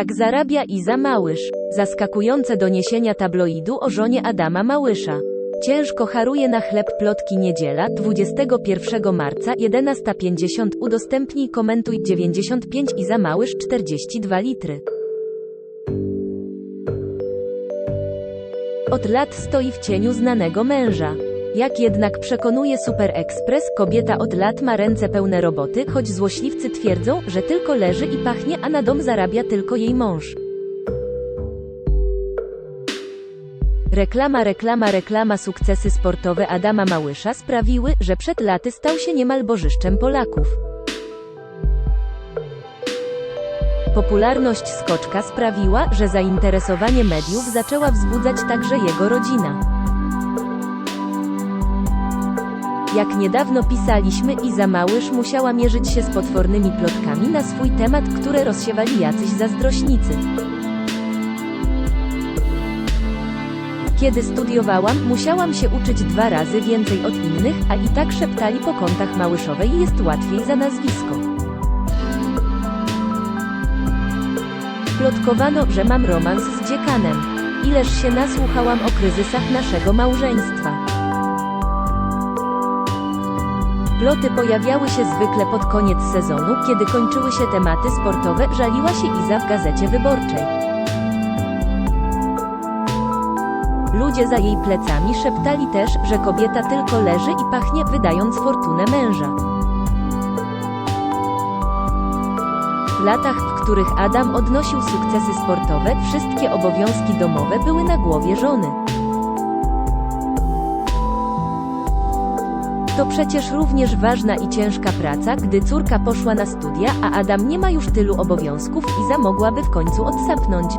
Tak zarabia Iza Małysz. Zaskakujące doniesienia tabloidu o żonie Adama Małysza. Ciężko haruje na chleb plotki niedziela, 21 marca, 11.50 Udostępnij komentuj 95 Iza Małysz 42 litry. Od lat stoi w cieniu znanego męża. Jak jednak przekonuje Super Express, kobieta od lat ma ręce pełne roboty, choć złośliwcy twierdzą, że tylko leży i pachnie, a na dom zarabia tylko jej mąż. Reklama, reklama, reklama sukcesy sportowe Adama Małysza sprawiły, że przed laty stał się niemal bożyszczem Polaków. Popularność skoczka sprawiła, że zainteresowanie mediów zaczęła wzbudzać także jego rodzina. Jak niedawno pisaliśmy, Iza Małysz musiała mierzyć się z potwornymi plotkami na swój temat, które rozsiewali jacyś zazdrośnicy. Kiedy studiowałam, musiałam się uczyć dwa razy więcej od innych, a i tak szeptali po kątach Małyszowej jest łatwiej za nazwisko. Plotkowano, że mam romans z dziekanem. Ileż się nasłuchałam o kryzysach naszego małżeństwa. Ploty pojawiały się zwykle pod koniec sezonu, kiedy kończyły się tematy sportowe, żaliła się Iza w gazecie wyborczej. Ludzie za jej plecami szeptali też, że kobieta tylko leży i pachnie, wydając fortunę męża. W latach, w których Adam odnosił sukcesy sportowe, wszystkie obowiązki domowe były na głowie żony. To przecież również ważna i ciężka praca, gdy córka poszła na studia, a Adam nie ma już tylu obowiązków i za mogłaby w końcu odsapnąć.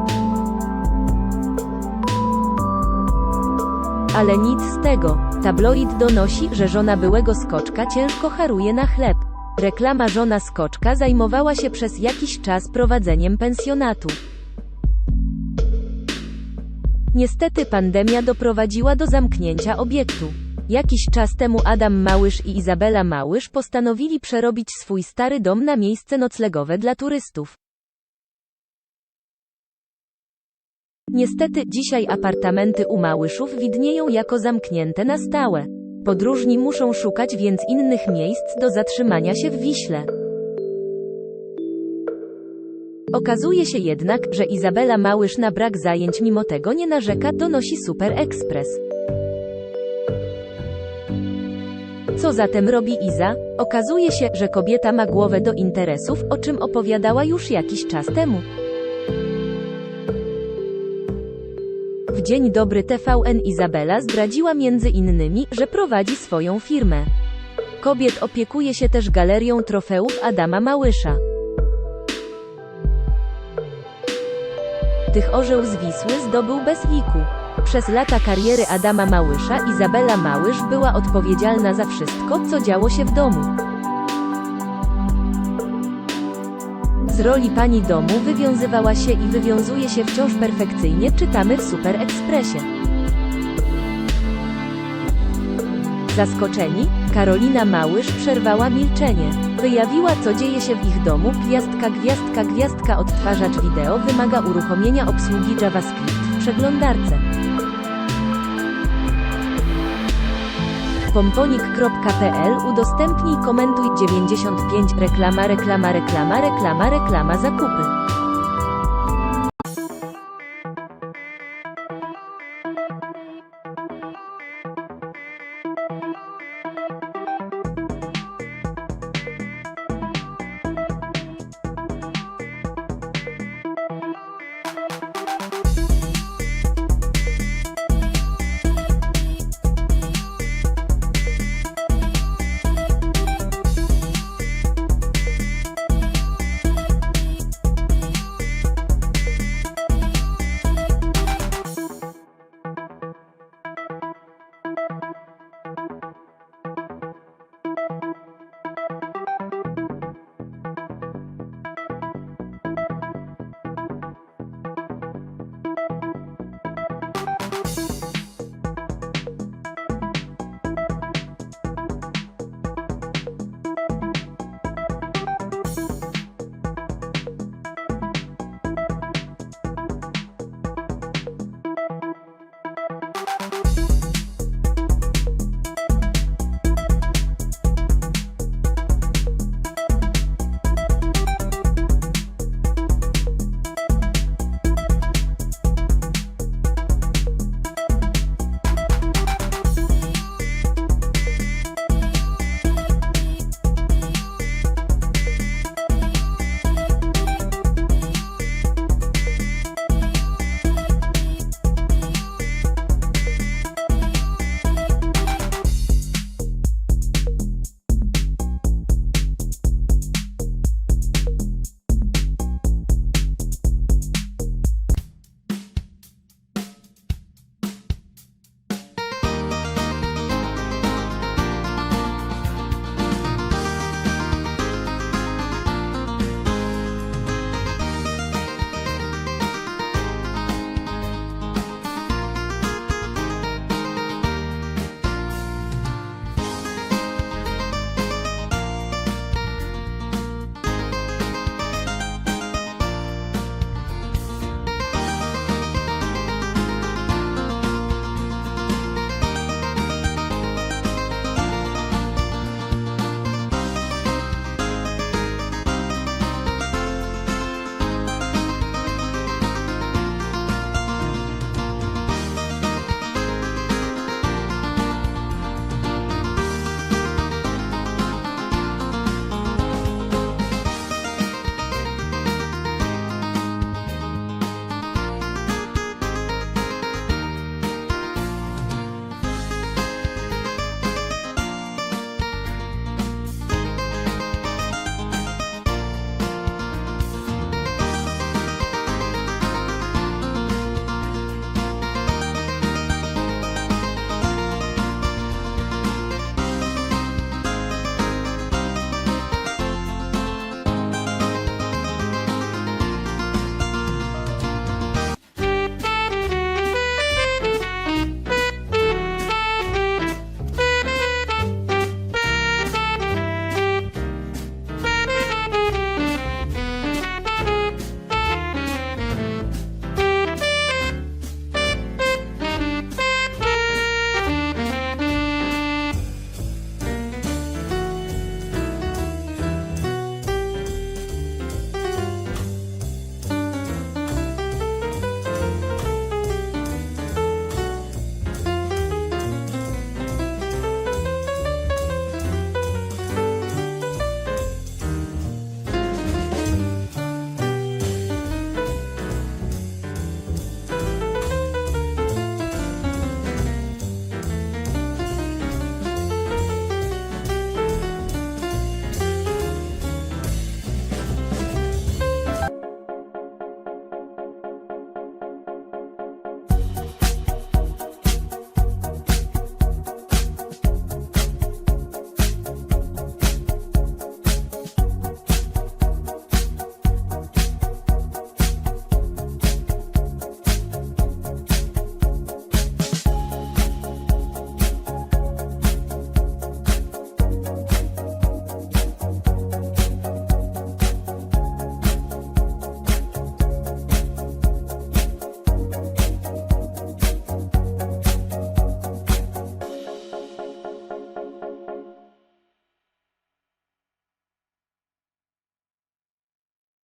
Ale nic z tego. Tabloid donosi, że żona byłego skoczka ciężko haruje na chleb. Reklama żona skoczka zajmowała się przez jakiś czas prowadzeniem pensjonatu. Niestety pandemia doprowadziła do zamknięcia obiektu. Jakiś czas temu Adam Małysz i Izabela Małysz postanowili przerobić swój stary dom na miejsce noclegowe dla turystów. Niestety, dzisiaj apartamenty u Małyszów widnieją jako zamknięte na stałe. Podróżni muszą szukać więc innych miejsc do zatrzymania się w Wiśle. Okazuje się jednak, że Izabela Małysz na brak zajęć mimo tego nie narzeka, donosi Super Express. Co zatem robi Iza? Okazuje się, że kobieta ma głowę do interesów, o czym opowiadała już jakiś czas temu. W Dzień Dobry TVN Izabela zdradziła między innymi, że prowadzi swoją firmę. Kobiet opiekuje się też galerią trofeów Adama Małysza. Tych orzeł z Wisły zdobył bez liku. Przez lata kariery Adama Małysza Izabela Małysz była odpowiedzialna za wszystko, co działo się w domu. Z roli pani domu wywiązywała się i wywiązuje się wciąż perfekcyjnie, czytamy w Super Expressie. Zaskoczeni, Karolina Małysz przerwała milczenie. Wyjawiła, co dzieje się w ich domu. Gwiazdka, gwiazdka, gwiazdka odtwarzacz wideo wymaga uruchomienia obsługi JavaScript w przeglądarce. pomponik.pl udostępnij komentuj 95 reklama reklama reklama reklama reklama zakupy